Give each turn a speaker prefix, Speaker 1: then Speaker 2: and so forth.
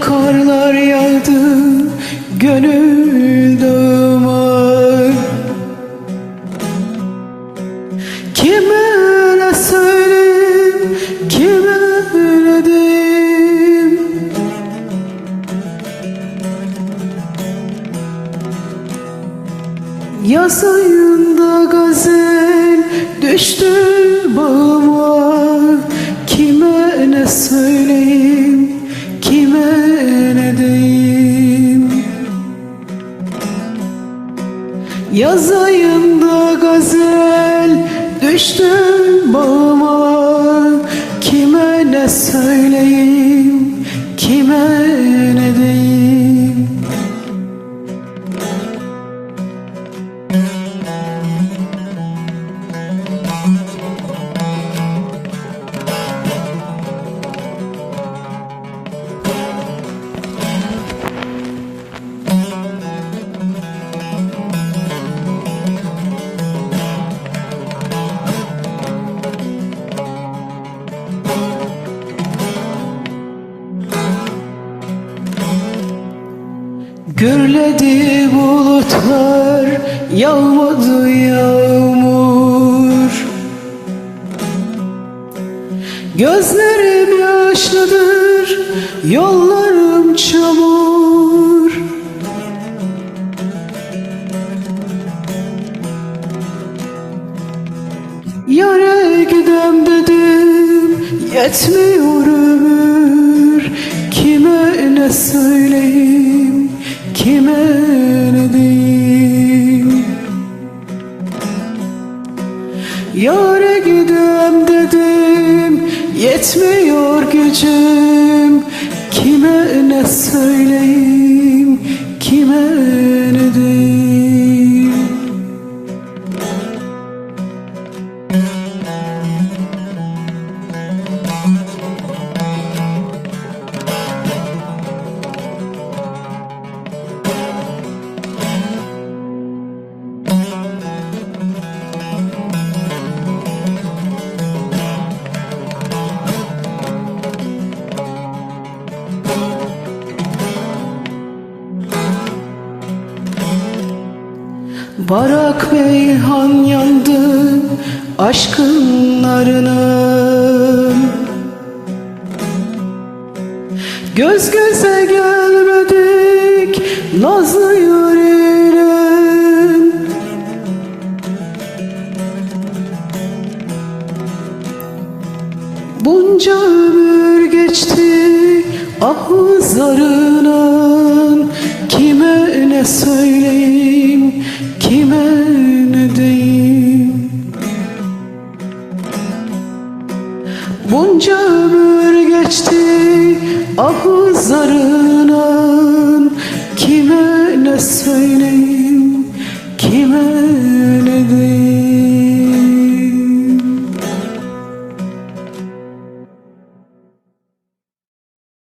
Speaker 1: karlar yağdı gönül dağıma Kime ne söyleyeyim, kime ne diyeyim Yaz ayında gazel düştü bağıma. Kime ne söyleyeyim, Yaz ayında gazel düştü bağıma. Kime ne söyleyeyim, Gürledi bulutlar yağmadı yağmur. Gözlerim yaşlıdır yollarım çamur. Yare gidem dedim yetmiyor ömür. Kime ne söyleyeyim kime ne diyeyim Yare gidem dedim yetmiyor gücüm. Kime ne söyleyeyim Barak Beyhan yandı aşkın narına. Göz göze gelmedik nazlı yüreğine. Bunca ömür geçti ah zarının. Kime ne söyleyeyim, ah zarının Kime ne söyleyeyim, kime ne diyeyim